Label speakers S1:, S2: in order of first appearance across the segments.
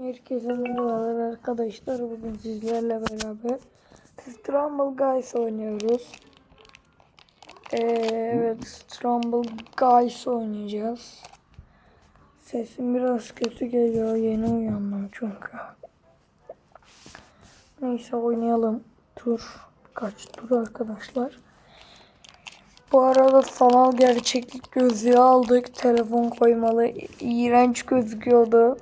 S1: Herkese merhabalar arkadaşlar. Bugün sizlerle beraber Scramble Guys oynuyoruz. Ee, evet Scramble Guys oynayacağız. Sesim biraz kötü geliyor. Yeni uyandım çünkü. Neyse oynayalım. Tur. Kaç tur arkadaşlar. Bu arada sanal gerçeklik gözlüğü aldık. Telefon koymalı. İğrenç gözüküyordu.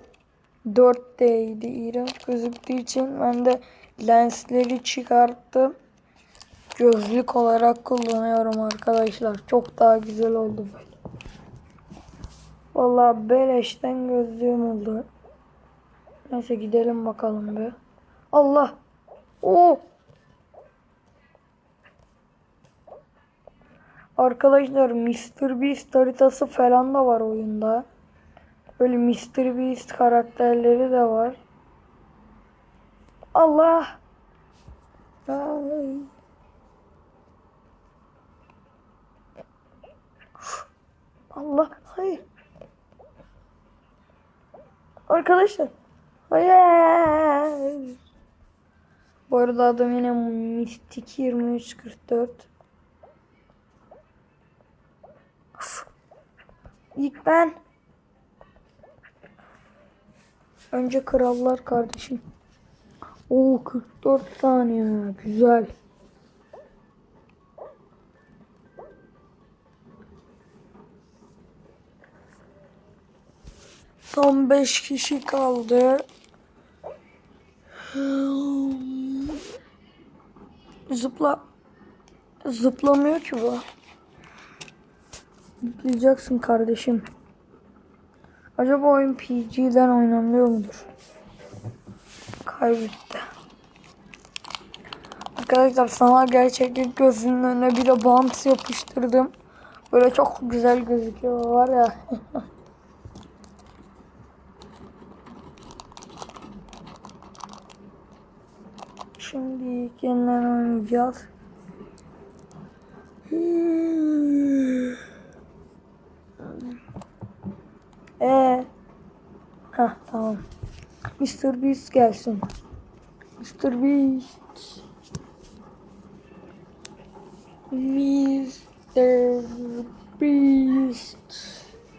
S1: 4D'ydi. İğrenç gözüktüğü için ben de lensleri çıkarttım. Gözlük olarak kullanıyorum arkadaşlar. Çok daha güzel oldu böyle. Vallahi beleşten gözlüğüm oldu. Neyse gidelim bakalım bir. Allah. Oo. Arkadaşlar Mr. Beast haritası falan da var oyunda. Böyle Mr. Beast karakterleri de var. Allah. Ay. Allah. Hayır. Arkadaşlar. Hayır. Bu arada adım yine Mystic 2344. İlk ben. Önce krallar kardeşim. Oo 44 saniye. Güzel. Son 5 kişi kaldı. Zıpla. Zıplamıyor ki bu. Zıplayacaksın kardeşim. Acaba oyun PG'den oynanıyor mudur? Kaybetti. Arkadaşlar sanal gerçeklik gözünün önüne bir de bant yapıştırdım. Böyle çok güzel gözüküyor var ya. Şimdi yeniden oynayacağız. Ee. Ha tamam. Mr. Beast gelsin. Mr. Beast. Mr. Beast.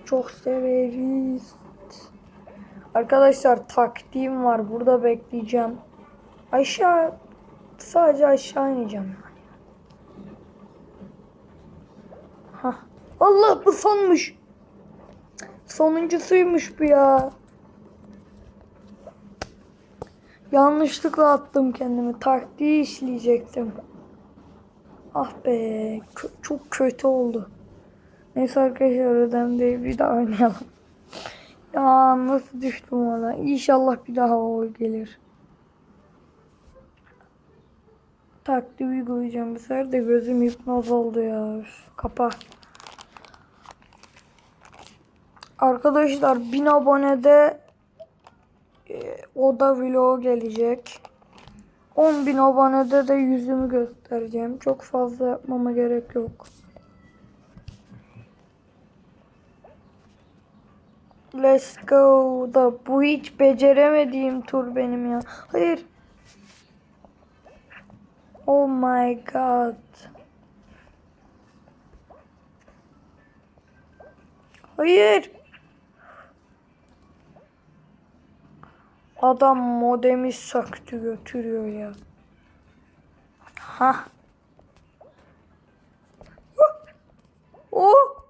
S1: Çok severiz. Arkadaşlar taktiğim var. Burada bekleyeceğim. Aşağı sadece aşağı ineceğim yani. Ha. Allah bu sonmuş. Sonuncusuymuş bu ya. Yanlışlıkla attım kendimi. Taktiği işleyecektim. Ah be. çok kötü oldu. Neyse arkadaşlar ödem değil. Bir daha oynayalım. Ya nasıl düştüm ona. İnşallah bir daha o gelir. Taktiği uygulayacağım. Bu sefer de gözüm hipnoz oldu ya. Kapa. Arkadaşlar 1000 abonede e, oda vlog gelecek. 10.000 abonede de yüzümü göstereceğim. Çok fazla yapmama gerek yok. Let's go da bu hiç beceremediğim tur benim ya. Hayır. Oh my god. Hayır. Adam modemi söktü götürüyor ya. Ha. Oh.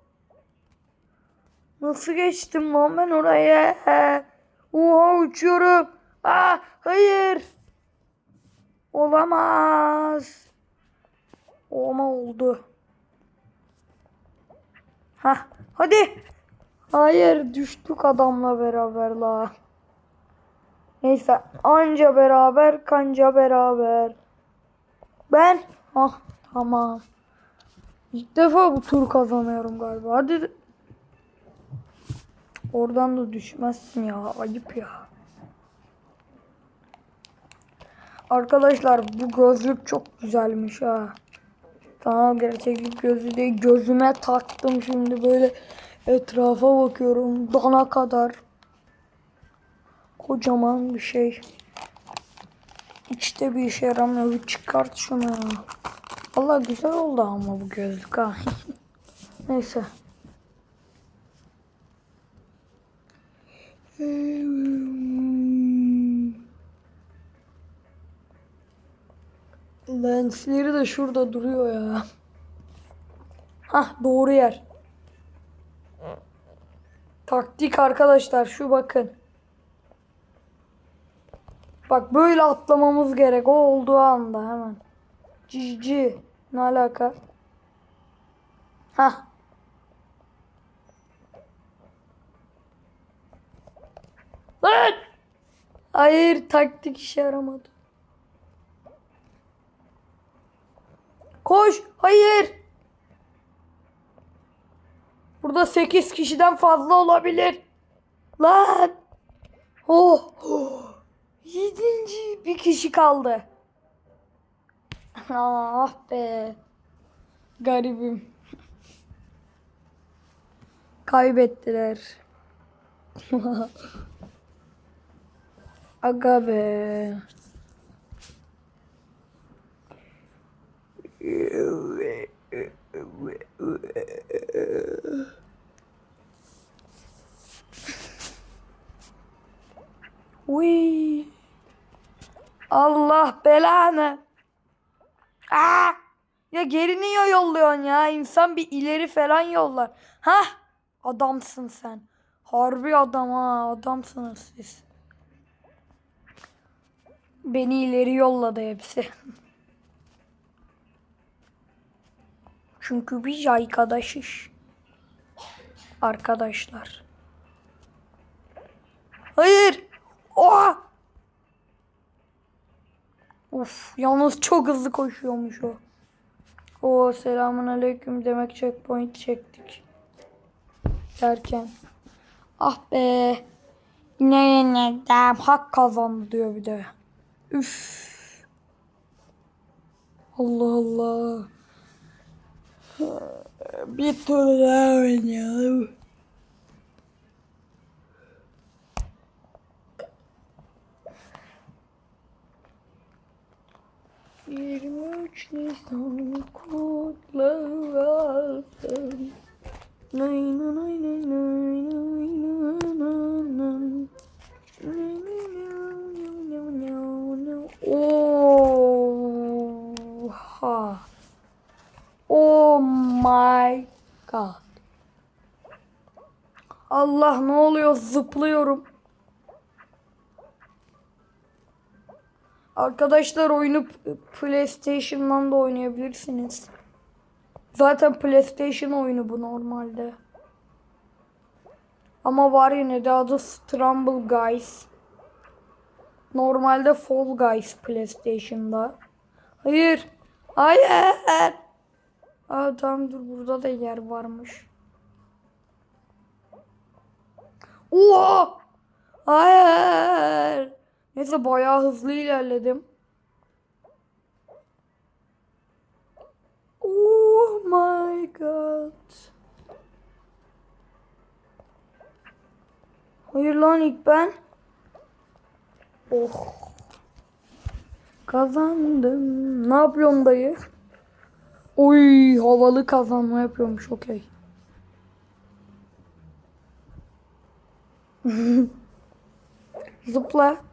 S1: Nasıl geçtim lan ben oraya? Oha uçuyorum. Ah hayır. Olamaz. Ama oldu. Ha hadi. Hayır düştük adamla beraber la. Neyse anca beraber kanca beraber. Ben ah tamam. İlk defa bu tur kazanıyorum galiba. Hadi. Oradan da düşmezsin ya. Ayıp ya. Arkadaşlar bu gözlük çok güzelmiş ha. Tamam gerçeklik gözü değil. Gözüme taktım şimdi böyle etrafa bakıyorum. Dana kadar. Kocaman bir şey. İçte bir işe yaramıyor. Bir çıkart şunu ya. Valla güzel oldu ama bu gözlük ha. Neyse. Lensleri de şurada duruyor ya. Hah doğru yer. Taktik arkadaşlar şu bakın. Bak böyle atlamamız gerek. O olduğu anda hemen. Cici. Ne alaka? Hah. Lan! Hayır taktik işe yaramadı. Koş. Hayır. Burada 8 kişiden fazla olabilir. Lan. Oh. oh. Yedinci bir kişi kaldı. Ah be. Garibim. Kaybettiler. Aga be. Uy. Allah belanı. Aa! Ya geri niye yolluyorsun ya? İnsan bir ileri falan yollar. Hah! Adamsın sen. Harbi adam ha. Adamsınız siz. Beni ileri yolladı hepsi. Çünkü biz arkadaşız. Arkadaşlar. Hayır. Oha. Uf, yalnız çok hızlı koşuyormuş o. O selamun aleyküm demek checkpoint çektik. Derken. Ah be. Yine yenildim. Hak kazandı diyor bir de. Üf. Allah Allah. Bir tur daha oynayalım. 23 Nisan kutlarsın. Nay nay nay nay nay nay nay nay Oha. Oh my god. Allah ne oluyor zıplıyorum. Arkadaşlar oyunu PlayStation'dan da oynayabilirsiniz. Zaten PlayStation oyunu bu normalde. Ama var yine de adı Strumble Guys. Normalde Fall Guys PlayStation'da. Hayır. Hayır. Aa tamam dur burada da yer varmış. Oha! Hayır. Neyse bayağı hızlı ilerledim. Oh my god. Hayır lan ilk ben. Oh. Kazandım. Ne yapıyorsun dayı? Oy havalı kazanma yapıyormuş okey. Zıpla.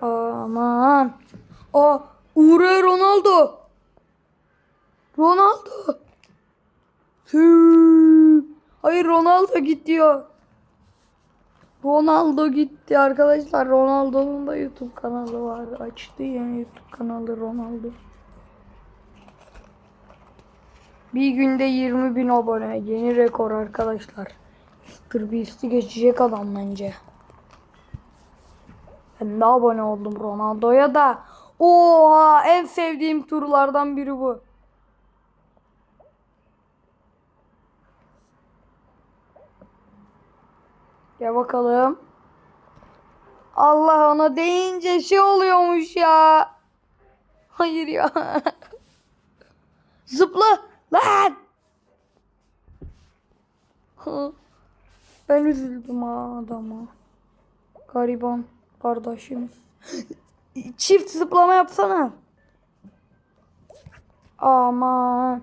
S1: Aman. Aa Uğur Ronaldo. Ronaldo. Tüü. Hayır Ronaldo gidiyor. Ronaldo gitti arkadaşlar. Ronaldo'nun da YouTube kanalı var. Açtı yeni YouTube kanalı Ronaldo. Bir günde 20 bin abone. Yeni rekor arkadaşlar. Mr. Beast'i geçecek adam bence. Ben de abone oldum Ronaldo'ya da. Oha en sevdiğim turlardan biri bu. Gel bakalım. Allah ona deyince şey oluyormuş ya. Hayır ya. Zıpla lan. Ben üzüldüm ha adama. Gariban. Kardeşimiz. Çift zıplama yapsana. Aman.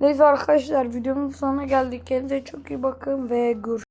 S1: Neyse arkadaşlar videomuzun sonuna geldik. Kendinize çok iyi bakın ve görüşürüz.